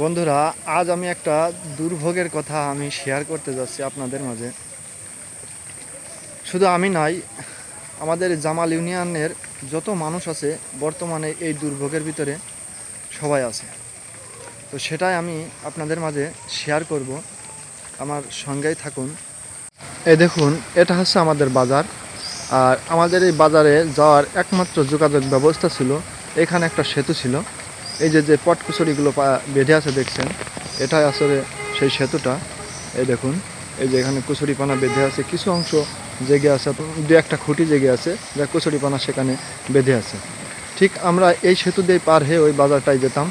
বন্ধুরা, আজ আমি একটা দুর্ভোগের কথা আমি শেয়ার করতে যাচ্ছি আপনাদের মাঝে। শুধু আমি নাই, আমাদের জামাল ইউনিয়নের যত মানুষ আছে, বর্তমানে এই দুর্ভোগের ভিতরে সবাই আছে। তো সেটাই আমি আপনাদের মাঝে শেয়ার করব। আমার সঙ্গেই থাকুন। এ দেখুন, এটা হচ্ছে আমাদের বাজার। আর আমাদের এই বাজারে যাওয়ার একমাত্র যোগাযোগ ব্যবস্থা ছিল, এখানে একটা সেতু ছিল। এই যে যে পটকুচুরিগুলো বেঁধে আছে দেখছেন, এটাই আসলে সেই সেতুটা। এই দেখুন, এই যে এখানে কুচুরিপানা বেঁধে আছে, কিছু অংশ জেগে আছে, দু একটা খুঁটি জেগে আছে, যা কুচুরিপানা সেখানে বেঁধে আছে। ঠিক আমরা এই সেতু দিয়ে পার হয়ে ওই বাজারটায় যেতাম,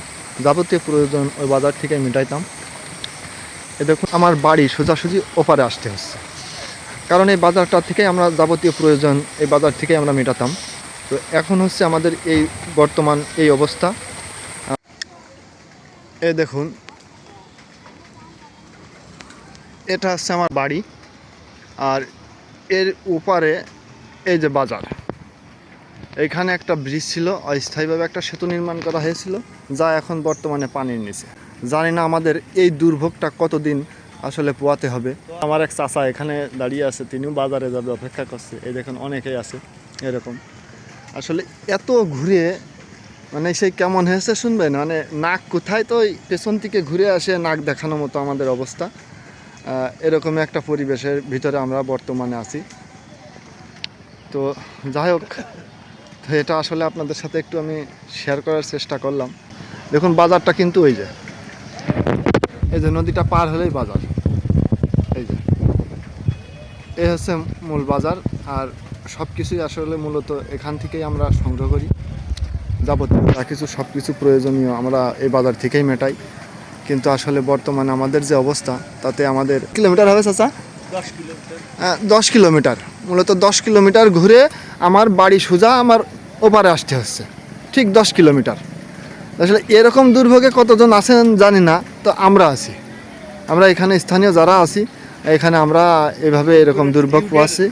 যাবতীয় প্রয়োজন ওই বাজার থেকে মিটাইতাম। এ দেখুন, আমার বাড়ি সোজাসুজি ওপারে আসতে হচ্ছে। কারণ এই বাজারটা থেকে আমরা যাবতীয় প্রয়োজন এই বাজার থেকে আমরা মেটাতাম। তো এখন হচ্ছে আমাদের এই বর্তমান এই অবস্থা। এ দেখুন। এটা হচ্ছে আমার বাড়ি। আর এর উপারে এই যে বাজার। এখানে একটা ব্রিজ ছিল, অস্থায়ীভাবে একটা সেতু নির্মাণ করা হয়েছিল, যা এখন বর্তমানে পানির নিচে। জানি না আমাদের এই দুর্ভোগটা কতদিন আসলে পোয়াতে হবে। আমার এক চাচা এখানে দাঁড়িয়ে আছে, তিনিও বাজারে যাবে, অপেক্ষা করছে। এই দেখুন, অনেকেই আছে, এরকম। আসলে এত ঘুরে মানে সেই কেমন হয়েছে শুনবেন? মানে নাক কোথায় তো পেছন থেকে ঘুরে আসে নাক দেখানোর মতো আমাদের অবস্থা। এরকম একটা পরিবেশের ভিতরে আমরা বর্তমানে আছি। তো যাই হোক এটা আসলে আপনাদের সাথে একটু আমি শেয়ার করার চেষ্টা করলাম। দেখুন, বাজারটা কিন্তু ওই যে। এই যে নদীটা পার হলেই বাজার। এই যে। এই হচ্ছে মূল বাজার, আর সব কিছুই আসলে মূলত এখান থেকেই আমরা সংগ্রহ করি। যাবতীয় যা কিছু সব কিছু প্রয়োজনীয় আমরা এই বাজার থেকেই মেটাই। কিন্তু আসলে বর্তমানে আমাদের যে অবস্থা তাতে আমাদের কিলোমিটার হবে চাচা? দশ কিলোমিটার। হ্যাঁ, দশ কিলোমিটার। মূলত দশ কিলোমিটার ঘুরে আমার বাড়ি সোজা আমার ওপারে আসতে হচ্ছে। ঠিক দশ কিলোমিটার। আসলে এরকম দুর্ভোগে কতজন আছেন জানি না তো আমরা আছি। আমরা এখানে স্থানীয় যারা আছি এখানে আমরা এভাবে এরকম দুর্ভোগ পোয়াচ্ছি